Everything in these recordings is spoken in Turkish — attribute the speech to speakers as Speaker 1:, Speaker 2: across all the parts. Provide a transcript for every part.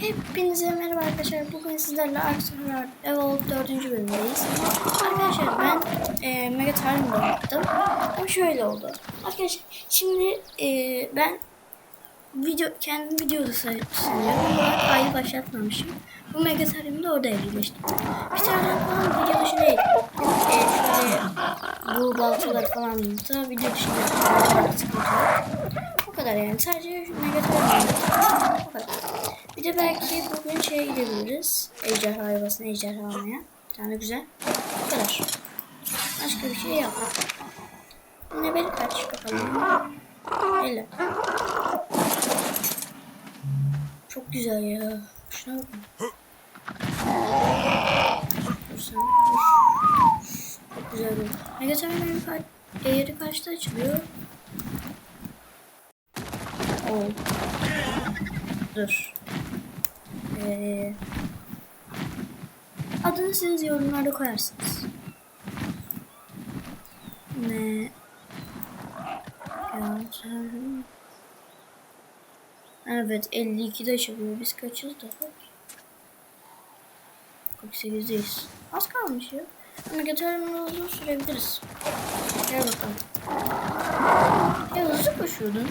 Speaker 1: Hepinize merhaba arkadaşlar. Bugün sizlerle Ark Survivor Evolve 4. bölümdeyiz. Arkadaşlar ben e, Mega Tarım'da yaptım. Ama şöyle oldu. Arkadaşlar şimdi e, ben video kendi videoda sanıyorum. Ama kaydı başlatmamışım. Bu Mega Tarım'da orada evcilleştim. Bir tane falan video dışı değil. E, şöyle bu baltaları falan da video dışında. Sıkıntı. O kadar yani. Sadece Mega Tarım'da. O kadar. Bir de belki bugün şeye gidebiliriz. Ejderha yuvasına ejderha almaya. Bir tane güzel. Bu kadar. Başka bir şey yok. Ne beni kaç bakalım. 50. Çok güzel ya. Şuna bakın. Dur sen, dur. Çok güzel oldu. Mega Terminal'in ka değeri kaçta açılıyor? Oo. Dur. Ee, adını siz yorumlarda koyarsınız. Ne? Evet 52'de açılıyor. Biz kaçız da? 48'deyiz. Az kalmış ya. Ama geçerli uzun sürebiliriz. Gel bakalım. Ya hızlı koşuyordun.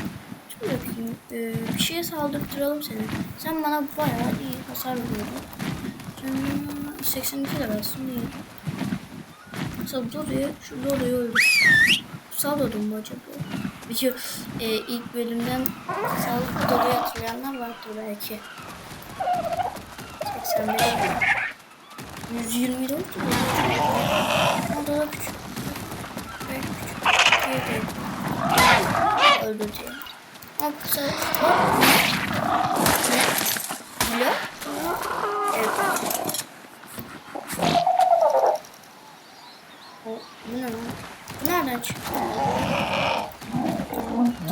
Speaker 1: Dur bakayım. Ee, bir şeye saldırtıralım seni. Sen bana bayağı iyi hasar veriyordun. Canım 82 lirasın iyi. Mesela Dodo'yu, şu Dodo'yu öldür. Dodo mu acaba? Video e, ilk bölümden sağlıklı Dodo'yu hatırlayanlar vardır belki. 85 120 yok ki. Ama Dodo küçük. Belki küçük. Şey değil. Öldürdü yani. Ama kutsal Dodo. Ne? Biliyor? Evet. O, bu ne lan? Bu nereden çıktı?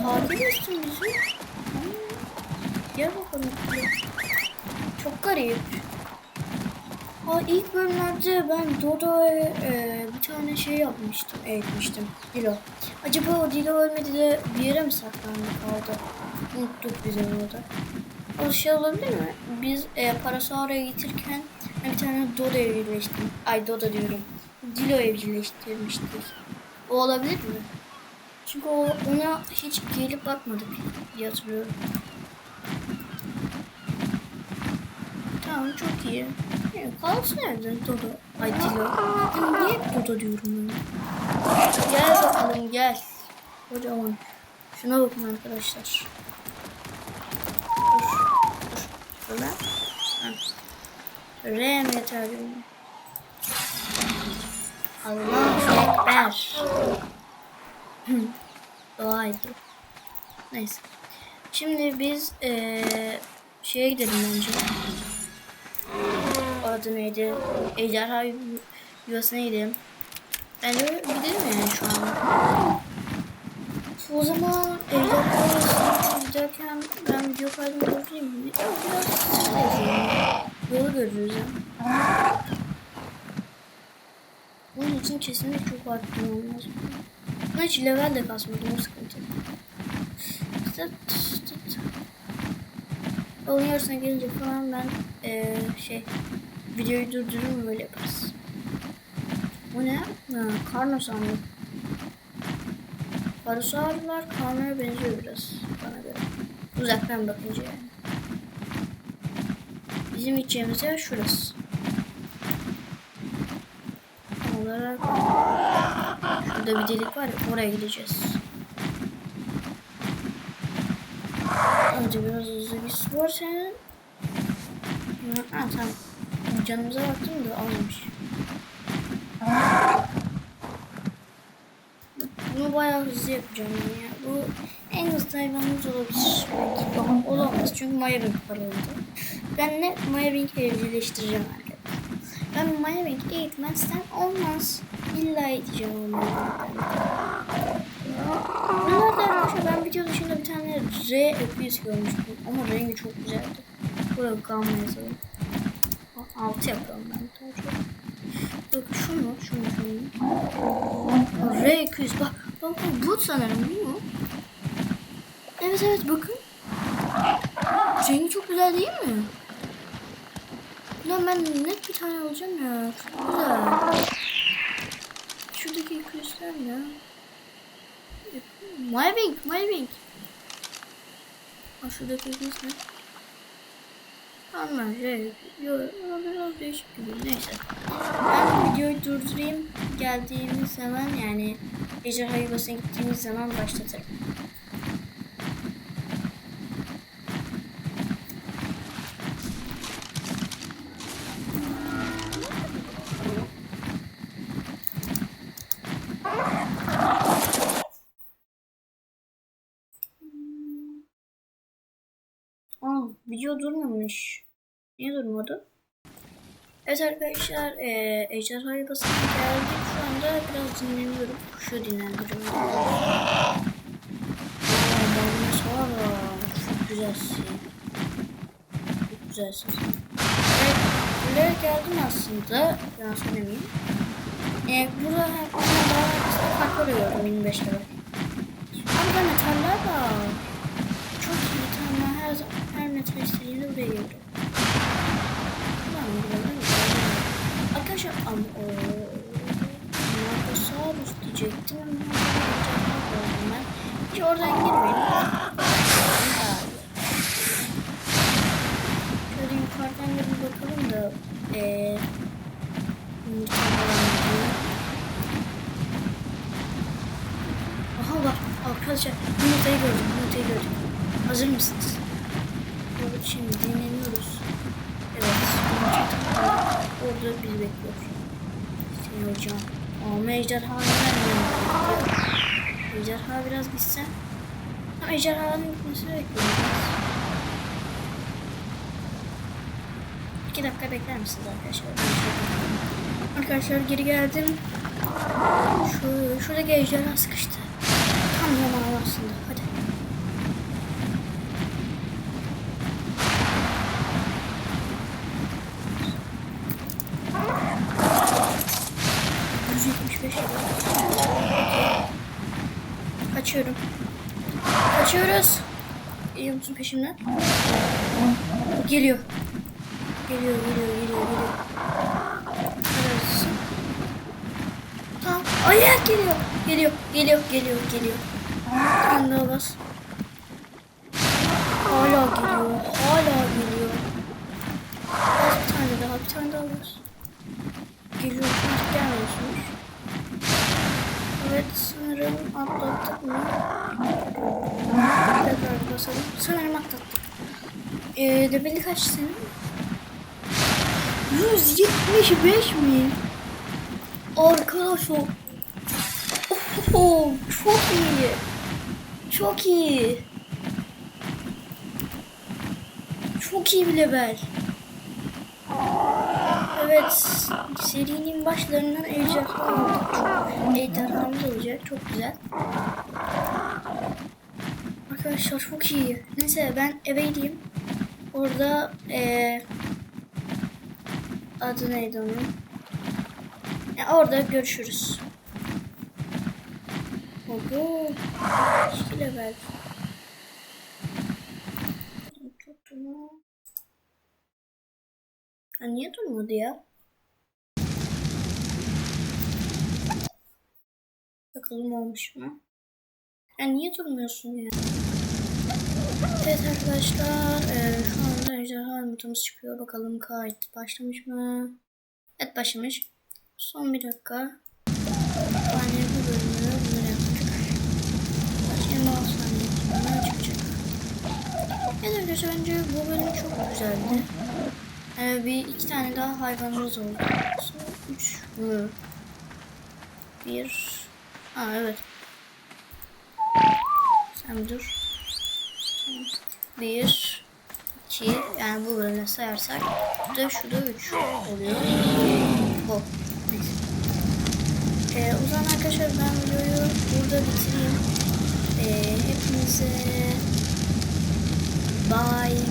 Speaker 1: Tatil misin bizi? Hmm. Gel bakalım. Çok garip. Ha ilk bölümlerde ben Dodo'ya e, bir tane şey yapmıştım, eğitmiştim. Dilo. Acaba o Dilo ölmedi de bir yere mi saklandı kaldı? Unuttuk biz onu da. O şey olabilir mi? Biz e, Parasaura'ya getirken bir tane Dodo evcilleştim. Ay Dodo diyorum. Dilo evcilleştirmiştik. O olabilir mi? Çünkü o, ona hiç gelip bakmadık diye. Tamam çok iyi. Evet, kalsın nerede Dodo? Ay Dilo. Niye Dodo diyorum ben? Gel bakalım gel. Kocaman. Şuna bakın arkadaşlar. Dur. Dur. Şöyle. Ha. Şöyle mi yeterli? Allah Ekber. Doğaydı. Neyse. Şimdi biz eee şeye gidelim bence. Adı neydi? Ejderha yu- yuvasına gidelim. Bence gidelim yani şu an. O zaman ejderha yuvasına giderken ben video kaydını durdurayım. Yok biraz sıkıntı Yolu görürüz ya. Bunun için kesinlikle çok arttırmam lazım. Ama hiç level de kasmadım o sıkıntı. Tıt tıt. Yolun yarısına gelince falan ben eee şey videoyu durdururum böyle yaparız. Bu ne? Ha, karno sandım. Parasaurlar karnoya benziyor biraz bana göre. Uzaktan bakınca yani. Bizim gideceğimiz yer şurası. Olarak Şurada bir delik var ya oraya gideceğiz. Önce biraz hızlı bir spor senin. Ha tamam. Canımıza baktım da almış. Bunu bayağı hızlı yapacağım ya. Bu en hızlı hayvanımız olabilir. Olamaz çünkü Maya Bank paralıydı. Ben ne Maya Bank'i evcilleştireceğim arkadaşlar. Ben Maya Bank eğitmezsem olmaz. İlla eğiteceğim onu. Bunlarda arkadaşlar ben video dışında bir tane R öpüyüz görmüştüm. Ama rengi çok güzeldi. Buraya gamma yazalım. Altı yapıyorum ben. Yok şu mu? Şu mu? Şu? R200. Bak, bak bu bot sanırım değil mi? Evet evet bakın. Rengi çok güzel değil mi? Ulan ben net bir tane alacağım ya. Çok güzel. Şuradaki 200'ler ya. My wing, my wing. Aa, şuradaki 200'ler. Ama şey, biraz değişik gibi. Neyse. Ben videoyu durdurayım. Geldiğimiz zaman yani gece hayvasına gittiğimiz zaman başlatırım. Video durmamış. Niye durmadı? Evet arkadaşlar, e, ejderha yuvasına geldik. Şu anda biraz dinleniyorum. Kuşu dinlendiriyorum. Ya, Çok güzelsin. Çok güzelsin. Evet, buraya geldim aslında. Ben söylemeyeyim. E, burada hep daha farklı gördüm 25 lira. Ben metaller var. Metaller. Her, metal istediğinde buraya geliyorum. Arkadaşlar ama o Marcosaurus diyecektim ama gördüm ben. Hiç oradan girmeyin. Şöyle yukarıdan da bir bakalım da eee. Aha bak arkadaşlar yumurtayı gördüm yumurtayı gördüm. Hazır mısınız? Şimdi dinleniyoruz. Evet. Orada bizi bekliyor. Seni hocam. Ama ejderha neden? Ejderha biraz gitse. Ama ejderhanın gitmesini bekliyorum. İki dakika bekler misiniz arkadaşlar? Şey. Arkadaşlar geri geldim. Şu, şuradaki ejderha sıkıştı. Tam zamanı aslında. Hadi. %75 Kaçıyorum. Kaçıyoruz. Geliyor musun peşimden? Geliyor. Geliyor, geliyor, geliyor, geliyor. Neredesin? Tamam. Ayak geliyor. Geliyor, geliyor, geliyor, geliyor. Daha bas. Hala geliyor, hala geliyor. Bas bir tane daha, bir tane daha bas. Geliyor, gelmiyorsunuz. Evet, sanırım atlattık mı? Tekrar basalım. Sanırım atlattık. Ee, debeli kaç senin? 175 mi? Arkadaşlar. Oho, çok iyi. Çok iyi. Çok iyi bir level. Evet, serinin başlarından ejderha aldık. Ejderhamız olacak, çok güzel. Arkadaşlar çok iyi. Neyse ben eve gideyim. Orada eee adı neydi onun? Ya orada görüşürüz. Oho. İki level. Ha, niye durmadı ya? Bakalım olmuş mu? Ya niye durmuyorsun ya? Evet arkadaşlar, eee, şu anda ejderha yumurtamız çıkıyor. Bakalım kayıt başlamış mı? Evet başlamış. Son bir dakika. Yani bu bölümü bunları yaptık. Kaç 26 saniye çıkacak. Evet arkadaşlar bence bu bölüm çok güzeldi. Ee, bir iki tane daha hayvanımız oldu. Üç mü? Bir. Ha evet. Sen dur. Bir, iki, yani bu bölümde sayarsak bu da şu da üç oluyor. Bu. Neyse. Ee, o zaman arkadaşlar ben videoyu burada bitireyim. Ee, hepinize bye.